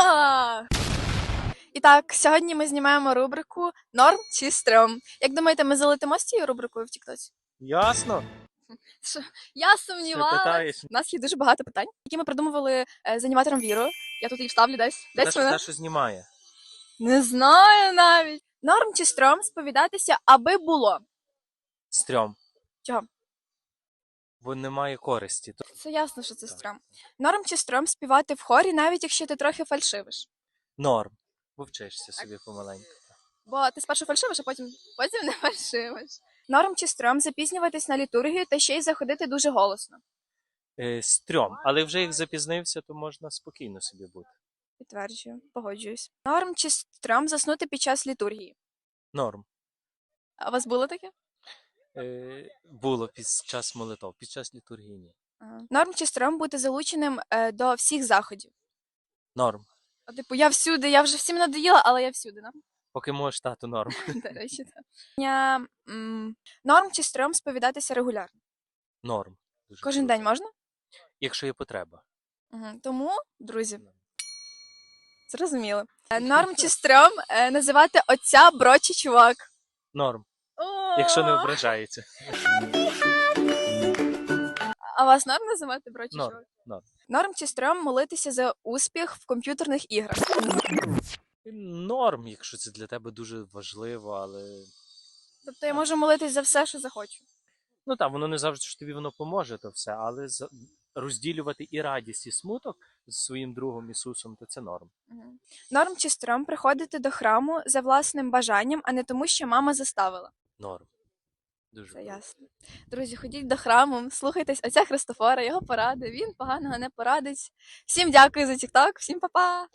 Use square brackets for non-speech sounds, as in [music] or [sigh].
Опа! І так, сьогодні ми знімаємо рубрику Норм чи стрьом. Як думаєте, ми залетимо з цією рубрикою в Тіктоці? Ясно. Я Ти сумнівалася. питаєш. У нас є дуже багато питань, які ми придумували е, з аніматором Віру. Я тут її вставлю десь. Десь вона. що знімає. Не знаю навіть. Норм чи стрьом сповідатися, аби було. Стрьом. Чого? Бо немає користі. То- Це ясно, що це Так. стрьом. Норм чи стрьом співати в хорі, навіть якщо ти трохи фальшивиш. Норм. Бо вчишся собі помаленьку. Бо ти спершу фальшивиш, а потім, потім не фальшивиш. Норм чи стрьом запізнюватись на літургію та ще й заходити дуже голосно. Е, стрьом. Але вже як запізнився, то можна спокійно собі бути. Підтверджую, погоджуюсь. Норм чи стрьом заснути під час літургії. Норм. А у вас було таке? Е, було під час молитов, під час літургії. ні. Норм чи стрьом бути залученим е, до всіх заходів. Норм. А, типу, я всюди, я вже всім надоїла, але я всюди, да? Поки можеш тато норм. [laughs] До [laughs] речі, так. Я, м, Норм чи стрьом сповідатися регулярно. Норм. Дуже Кожен круто. день можна? Якщо є потреба. Угу. Тому, друзі, зрозуміло. Е, [laughs] Норм чи стрьом е, називати отця бро чи чувак. Норм. Якщо не ображається. А вас норм називати бро чи Норм, норм. Норм чи стрьом молитися за успіх в комп'ютерних іграх. Норм, якщо це для тебе дуже важливо, але. Тобто я можу молитись за все, що захочу. Ну так, воно не завжди що тобі воно поможе, то все, але за- розділювати і радість, і смуток з своїм другом Ісусом, то це норм. Норм чи стрьом приходити до храму за власним бажанням, а не тому, що мама заставила. Норм. Дуже Це круто. ясно. Друзі, ходіть до храму, слухайтесь отця Христофора, його поради. Він поганого не порадить. Всім дякую за тікток, всім па-па!